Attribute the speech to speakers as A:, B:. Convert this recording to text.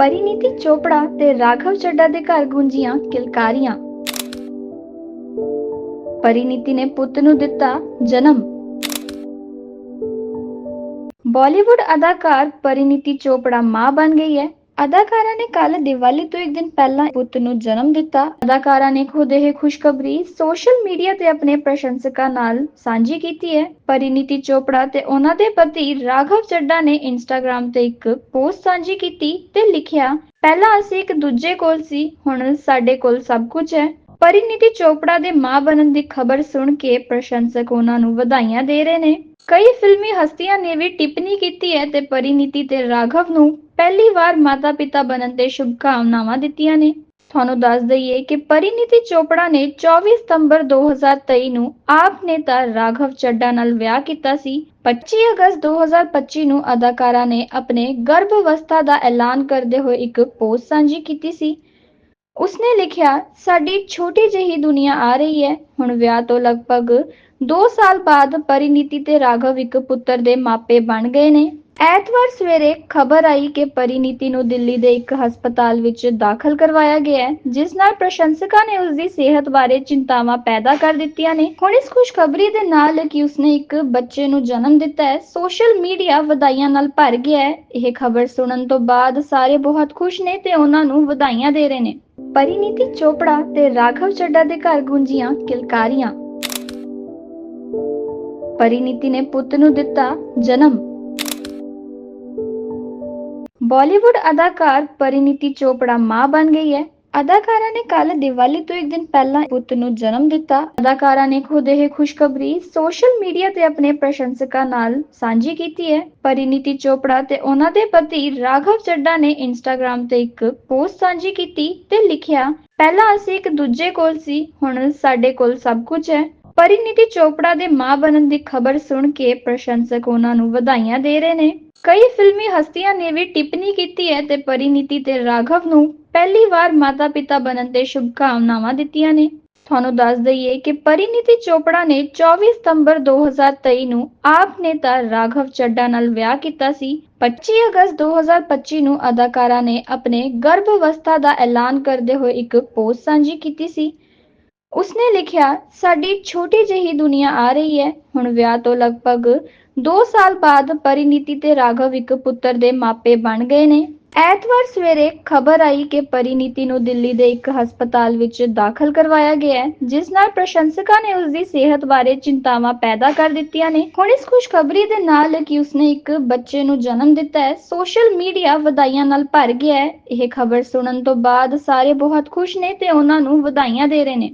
A: ਪਰਿਨੀਤੀ ਚੋਪੜਾ ਤੇ ਰਾਘਵ ਚੱਡਾ ਦੇ ਘਰ ਗੂੰਜੀਆਂ ਕਿਲਕਾਰੀਆਂ ਪਰਿਨੀਤੀ ਨੇ ਪੁੱਤ ਨੂੰ ਦਿੱਤਾ ਜਨਮ ਬਾਲੀਵੁੱਡ ਅਦਾਕਾਰ ਪਰਿਨੀਤੀ ਚੋਪੜਾ ਮਾਂ ਬਣ ਗਈ ਹੈ ਅਦਾਕਾਰਾ ਨੇ ਕੱਲ ਦੀਵਾਲੀ ਤੋਂ ਇੱਕ ਦਿਨ ਪਹਿਲਾਂ ਪੁੱਤ ਨੂੰ ਜਨਮ ਦਿੱਤਾ। ਅਦਾਕਾਰਾ ਨੇ ਖੁਦ ਇਹ ਖੁਸ਼ਖਬਰੀ ਸੋਸ਼ਲ ਮੀਡੀਆ ਤੇ ਆਪਣੇ ਪ੍ਰਸ਼ੰਸਕਾਂ ਨਾਲ ਸਾਂਝੀ ਕੀਤੀ ਹੈ। ਪਰਿਨੀਤੀ ਚੋਪੜਾ ਤੇ ਉਹਨਾਂ ਦੇ ਪਤੀ ਰਾਘਵ ਚੱਡਾ ਨੇ ਇੰਸਟਾਗ੍ਰam ਤੇ ਇੱਕ ਪੋਸਟ ਸਾਂਝੀ ਕੀਤੀ ਤੇ ਲਿਖਿਆ, ਪਹਿਲਾਂ ਅਸੀਂ ਇੱਕ ਦੂਜੇ ਕੋਲ ਸੀ, ਹੁਣ ਸਾਡੇ ਕੋਲ ਸਭ ਕੁਝ ਹੈ। ਪਰਿਨੀਤੀ ਚੋਪੜਾ ਦੇ ਮਾਂ ਬਣਨ ਦੀ ਖਬਰ ਸੁਣ ਕੇ ਪ੍ਰਸ਼ੰਸਕ ਉਹਨਾਂ ਨੂੰ ਵਧਾਈਆਂ ਦੇ ਰਹੇ ਨੇ। ਕਈ ਫਿਲਮੀ ਹਸਤੀਆਂ ਨੇ ਵੀ ਟਿੱਪਣੀ ਕੀਤੀ ਹੈ ਤੇ ਪਰਿਨੀਤੀ ਤੇ ਰਾਘਵ ਨੂੰ ਪਹਿਲੀ ਵਾਰ ਮਾਤਾ-ਪਿਤਾ ਬਣਨ ਤੇ ਸ਼ੁਭਕਾਮਨਾਵਾਂ ਦਿੱਤੀਆਂ ਨੇ। ਤੁਹਾਨੂੰ ਦੱਸ ਦਈਏ ਕਿ ਪਰਿਨੀਤੀ ਚੋਪੜਾ ਨੇ 24 ਸਤੰਬਰ 2023 ਨੂੰ ਆਪ ਨੇਤਾ ਰਾਘਵ ਚੱਡਾ ਨਾਲ ਵਿਆਹ ਕੀਤਾ ਸੀ। 25 ਅਗਸਤ 2025 ਨੂੰ ਅਦਾਕਾਰਾ ਨੇ ਆਪਣੇ ਗਰਭ ਅਵਸਥਾ ਦਾ ਐਲਾਨ ਕਰਦੇ ਹੋਏ ਇੱਕ ਪੋਸਟ ਸਾਂਝੀ ਕੀਤੀ ਸੀ। ਉਸਨੇ ਲਿਖਿਆ, ਸਾਡੀ ਛੋਟੀ ਜਿਹੀ ਦੁਨੀਆ ਆ ਰਹੀ ਹੈ। ਹੁਣ ਵਿਆਹ ਤੋਂ ਲਗਭਗ 2 ਸਾਲ ਬਾਅਦ ਪਰਿਨੀਤੀ ਤੇ ਰਾਘਵ ਇੱਕ ਪੁੱਤਰ ਦੇ ਮਾਪੇ ਬਣ ਗਏ ਨੇ। ਐਤਵਾਰ ਸਵੇਰੇ ਖਬਰ ਆਈ ਕਿ ਪਰਿਨੀਤੀ ਨੂੰ ਦਿੱਲੀ ਦੇ ਇੱਕ ਹਸਪਤਾਲ ਵਿੱਚ ਦਾਖਲ ਕਰਵਾਇਆ ਗਿਆ ਹੈ, ਜਿਸ ਨਾਲ ਪ੍ਰਸ਼ੰਸਕਾਂ ਨੇ ਉਸ ਦੀ ਸਿਹਤ ਬਾਰੇ ਚਿੰਤਾਵਾਂ ਪੈਦਾ ਕਰ ਦਿੱਤੀਆਂ ਨੇ। ਹੁਣ ਇਸ ਖੁਸ਼ਖਬਰੀ ਦੇ ਨਾਲ ਕਿ ਉਸਨੇ ਇੱਕ ਬੱਚੇ ਨੂੰ ਜਨਮ ਦਿੱਤਾ ਹੈ, ਸੋਸ਼ਲ ਮੀਡੀਆ ਵਧਾਈਆਂ ਨਾਲ ਭਰ ਗਿਆ ਹੈ। ਇਹ ਖਬਰ ਸੁਣਨ ਤੋਂ ਬਾਅਦ ਸਾਰੇ ਬਹੁਤ ਖੁਸ਼ ਨੇ ਤੇ ਉਹਨਾਂ ਨੂੰ ਵਧਾਈਆਂ ਦੇ ਰਹੇ ਨੇ। ਪਰਿਨੀਤੀ ਚੋਪੜਾ ਤੇ ਰਾਘਵ ਚੱਡਾ ਦੇ ਘਰ ਗੂੰਜੀਆਂ ਕਿਲਕਾਰੀਆਂ। ਪਰਿਨੀਤੀ ਨੇ ਪੁੱਤ ਨੂੰ ਦਿੱਤਾ ਜਨਮ। ਬਾਲੀਵੁੱਡ ਅਦਾਕਾਰ ਪਰਿਨੀਤੀ ਚੋਪੜਾ ਮਾਂ ਬਣ ਗਈ ਹੈ। ਅਦਾਕਾਰਾ ਨੇ ਕੱਲ ਦੀਵਾਲੀ ਤੋਂ ਇੱਕ ਦਿਨ ਪਹਿਲਾਂ ਪੁੱਤ ਨੂੰ ਜਨਮ ਦਿੱਤਾ। ਅਦਾਕਾਰਾ ਨੇ ਖੁਦ ਇਹ ਖੁਸ਼ਖਬਰੀ ਸੋਸ਼ਲ ਮੀਡੀਆ ਤੇ ਆਪਣੇ ਪ੍ਰਸ਼ੰਸਕਾਂ ਨਾਲ ਸਾਂਝੀ ਕੀਤੀ ਹੈ। ਪਰਿਨੀਤੀ ਚੋਪੜਾ ਤੇ ਉਹਨਾਂ ਦੇ ਪਤੀ ਰਾਘਵ ਚੱਡਾ ਨੇ ਇੰਸਟਾਗ੍ਰam ਤੇ ਇੱਕ ਪੋਸਟ ਸਾਂਝੀ ਕੀਤੀ ਤੇ ਲਿਖਿਆ, ਪਹਿਲਾਂ ਅਸੀਂ ਇੱਕ ਦੂਜੇ ਕੋਲ ਸੀ, ਹੁਣ ਸਾਡੇ ਕੋਲ ਸਭ ਕੁਝ ਹੈ। ਪਰਿਨੀਤੀ ਚੋਪੜਾ ਦੇ ਮਾਂ ਬਣਨ ਦੀ ਖਬਰ ਸੁਣ ਕੇ ਪ੍ਰਸ਼ੰਸਕ ਉਹਨਾਂ ਨੂੰ ਵਧਾਈਆਂ ਦੇ ਰਹੇ ਨੇ। ਕਈ ਫਿਲਮੀ ਹਸਤੀਆਂ ਨੇ ਵੀ ਟਿੱਪਣੀ ਕੀਤੀ ਹੈ ਤੇ ਪਰਿਨੀਤੀ ਤੇ ਰਾਘਵ ਨੂੰ ਪਹਿਲੀ ਵਾਰ ਮਾਤਾ-ਪਿਤਾ ਬਣਨ ਤੇ ਸ਼ੁਭਕਾਮਨਾਵਾਂ ਦਿੱਤੀਆਂ ਨੇ। ਤੁਹਾਨੂੰ ਦੱਸ ਦਈਏ ਕਿ ਪਰਿਨੀਤੀ ਚੋਪੜਾ ਨੇ 24 ਸਤੰਬਰ 2023 ਨੂੰ ਆਪ ਨੇਤਾ ਰਾਘਵ ਚੱਡਾ ਨਾਲ ਵਿਆਹ ਕੀਤਾ ਸੀ। 25 ਅਗਸਤ 2025 ਨੂੰ ਅਦਾਕਾਰਾ ਨੇ ਆਪਣੇ ਗਰਭ ਅਵਸਥਾ ਦਾ ਐਲਾਨ ਕਰਦੇ ਹੋਏ ਇੱਕ ਪੋਸਟ ਸਾਂਝੀ ਕੀਤੀ ਸੀ। ਉਸਨੇ ਲਿਖਿਆ, ਸਾਡੀ ਛੋਟੀ ਜਿਹੀ ਦੁਨੀਆ ਆ ਰਹੀ ਹੈ। ਹੁਣ ਵਿਆਹ ਤੋਂ ਲਗਭਗ 2 ਸਾਲ ਬਾਅਦ ਪਰਿਨੀਤੀ ਤੇ ਰਾਘਵ ਇੱਕ ਪੁੱਤਰ ਦੇ ਮਾਪੇ ਬਣ ਗਏ ਨੇ। ਐਤਵਾਰ ਸਵੇਰੇ ਖਬਰ ਆਈ ਕਿ ਪਰਿਨੀਤੀ ਨੂੰ ਦਿੱਲੀ ਦੇ ਇੱਕ ਹਸਪਤਾਲ ਵਿੱਚ ਦਾਖਲ ਕਰਵਾਇਆ ਗਿਆ ਹੈ, ਜਿਸ ਨਾਲ ਪ੍ਰਸ਼ੰਸਕਾਂ ਨੇ ਉਸ ਦੀ ਸਿਹਤ ਬਾਰੇ ਚਿੰਤਾਵਾਂ ਪੈਦਾ ਕਰ ਦਿੱਤੀਆਂ ਨੇ। ਹੁਣ ਇਸ ਖੁਸ਼ਖਬਰੀ ਦੇ ਨਾਲ ਕਿ ਉਸਨੇ ਇੱਕ ਬੱਚੇ ਨੂੰ ਜਨਮ ਦਿੱਤਾ ਹੈ, ਸੋਸ਼ਲ ਮੀਡੀਆ ਵਧਾਈਆਂ ਨਾਲ ਭਰ ਗਿਆ ਹੈ। ਇਹ ਖਬਰ ਸੁਣਨ ਤੋਂ ਬਾਅਦ ਸਾਰੇ ਬਹੁਤ ਖੁਸ਼ ਨੇ ਤੇ ਉਹਨਾਂ ਨੂੰ ਵਧਾਈਆਂ ਦੇ ਰਹੇ ਨੇ।